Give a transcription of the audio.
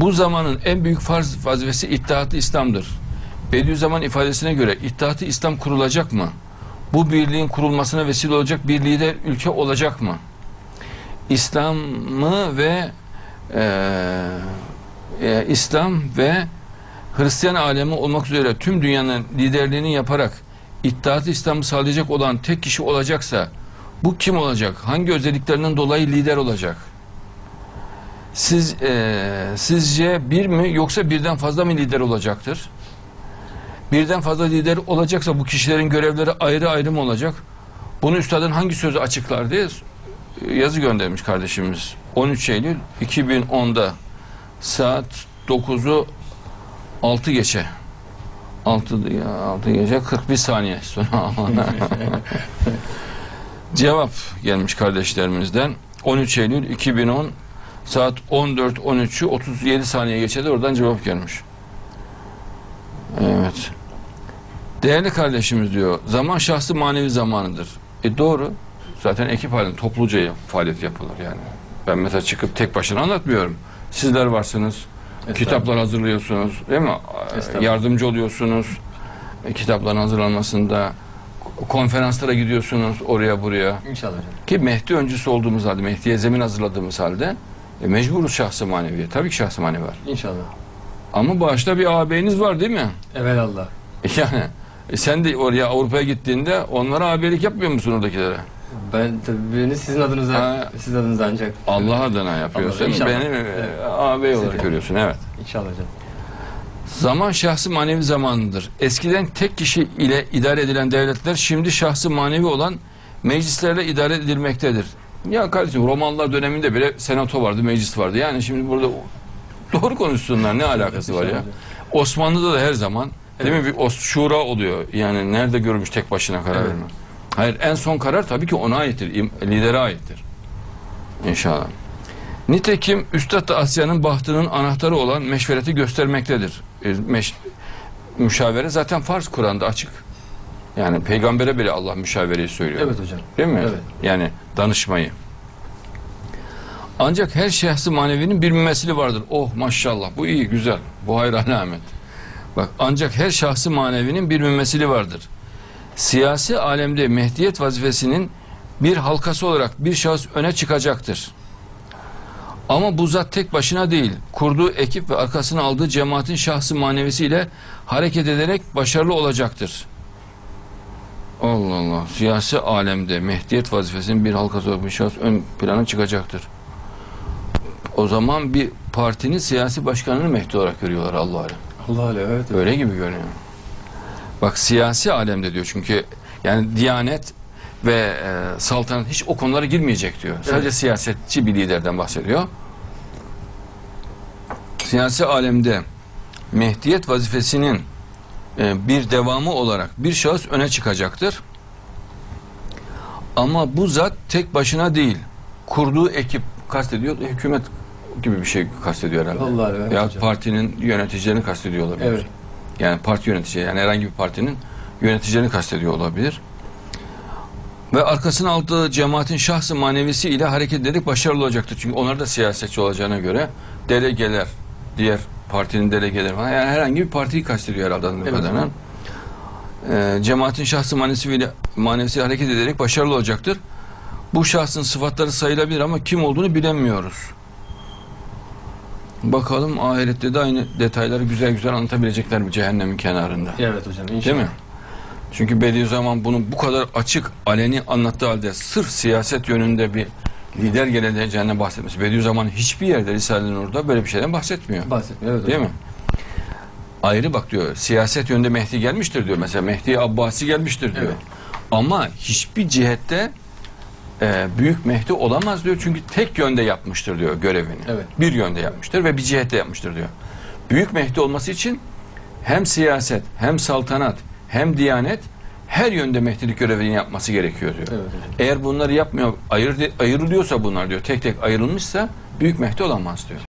Bu zamanın en büyük farz vazifesi İttihat-ı İslam'dır. Bediüzzaman ifadesine göre İttihat-ı İslam kurulacak mı? Bu birliğin kurulmasına vesile olacak bir lider ülke olacak mı? İslam'ı ve eee, e, İslam ve Hristiyan alemi olmak üzere tüm dünyanın liderliğini yaparak İttihat-ı İslam'ı sağlayacak olan tek kişi olacaksa bu kim olacak? Hangi özelliklerinden dolayı lider olacak? Siz eee, sizce bir mi yoksa birden fazla mı lider olacaktır? Birden fazla lider olacaksa bu kişilerin görevleri ayrı ayrı mı olacak? Bunu üstadın hangi sözü açıklar diye yazı göndermiş kardeşimiz. 13 Eylül 2010'da saat 9'u 6 geçe. 6, 6 gece 41 saniye sonra Cevap gelmiş kardeşlerimizden. 13 Eylül 2010 saat 14.13'ü 37 saniye geçe de oradan cevap gelmiş. Evet. Değerli kardeşimiz diyor, zaman şahsı manevi zamanıdır. E doğru. Zaten ekip halinde topluca faaliyet yapılır yani. Ben mesela çıkıp tek başına anlatmıyorum. Sizler varsınız, kitaplar hazırlıyorsunuz, değil mi? Yardımcı oluyorsunuz. E, kitapların hazırlanmasında konferanslara gidiyorsunuz oraya buraya. İnşallah. Ki Mehdi öncüsü olduğumuz halde, Mehdi'ye zemin hazırladığımız halde e, mecburuz şahsı maneviye. Tabii ki şahsı manevi var. İnşallah. Ama başta bir ağabeyiniz var değil mi? Evelallah. Yani e, sen de oraya Avrupa'ya gittiğinde onlara abilik yapmıyor musun oradakilere? Ben tabii beni sizin adınıza, Ha. sizin adınıza ancak. Allah adına yapıyorsun. Allah. Beni e, Evet. ağabey olarak görüyorsun. Evet. İnşallah hocam. Zaman şahsı manevi zamanıdır. Eskiden tek kişi ile idare edilen devletler şimdi şahsı manevi olan meclislerle idare edilmektedir. Ya kardeşim Romalılar döneminde bile senato vardı, meclis vardı. Yani şimdi burada doğru konuşsunlar ne alakası var ya? Osmanlı'da da her zaman değil mi bir şura oluyor. Yani nerede görmüş tek başına karar verme. Hayır en son karar tabii ki ona aittir. im- Lidere aittir. İnşallah. Nitekim Üstad da Asya'nın bahtının anahtarı olan meşvereti göstermektedir. E, meş- müşavere zaten farz Kur'an'da açık. Yani peygambere bile Allah müşavereyi söylüyor. Evet hocam. Değil mi? Evet. Yani danışmayı. Ancak her şahsı manevinin bir mümessili vardır. Oh maşallah bu iyi güzel. Bu hayır alamet. Bak ancak her şahsı manevinin bir mümessili vardır. Siyasi alemde mehdiyet vazifesinin bir halkası olarak bir şahıs öne çıkacaktır. Ama bu zat tek başına değil, kurduğu ekip ve arkasına aldığı cemaatin şahsı manevisiyle hareket ederek başarılı olacaktır. Allah Allah. Siyasi alemde mehdiyet vazifesinin bir halkası olarak bir şahıs ön plana çıkacaktır. O zaman bir partinin siyasi başkanını Mehdi olarak görüyorlar Allah alem. Allah alem evet. Öyle gibi görünüyor. Bak siyasi alemde diyor çünkü yani diyanet ve e, saltanat hiç o konulara girmeyecek diyor. Sadece Evet. siyasetçi bir liderden bahsediyor. Siyasi alemde mehdiyet vazifesinin bir devamı olarak bir şahıs öne çıkacaktır. Ama bu zat tek başına değil. Kurduğu ekip kastediyor. Hükümet gibi bir şey kastediyor herhalde. Allah evet Ya hocam. partinin yöneticilerini kastediyor olabilir. Evet. Yani parti yönetici yani herhangi bir partinin yöneticilerini kastediyor olabilir. Ve arkasına aldığı cemaatin şahsı manevisi ile hareket ederek başarılı olacaktır. Çünkü onlar da siyasetçi olacağına göre delegeler, diğer partinin delegeleri falan yani herhangi bir partiyi kastediyor herhalde anladığım Evet. kadarıyla. Ee, cemaatin şahsı manevisiyle, manevisiyle hareket ederek başarılı olacaktır. Bu şahsın sıfatları sayılabilir ama kim olduğunu bilemiyoruz. Bakalım ahirette de aynı detayları güzel güzel anlatabilecekler mi cehennemin kenarında. Evet hocam inşallah. Değil mi? Çünkü Bediüzzaman bunu bu kadar açık, aleni anlattığı halde sırf siyaset yönünde bir lider geleceğinden bahsetmesi. Bediüzzaman hiçbir yerde Risale-i Nur'da böyle bir şeyden bahsetmiyor. Bahsetmiyor evet Değil hocam. mi? Ayrı bak diyor. Siyaset yönünde Mehdi gelmiştir diyor. Mesela Mehdi Abbasi gelmiştir diyor. Evet. Ama hiçbir cihette e, büyük Mehdi olamaz diyor. Çünkü tek yönde yapmıştır diyor görevini. Evet. Bir yönde yapmıştır ve bir cihette yapmıştır diyor. Büyük Mehdi olması için hem siyaset, hem saltanat, hem diyanet her yönde Mehdilik görevini yapması gerekiyor diyor. Evet. Eğer bunları yapmıyor, ayır, ayrılıyorsa bunlar diyor, tek tek ayrılmışsa büyük Mehdi olamaz diyor.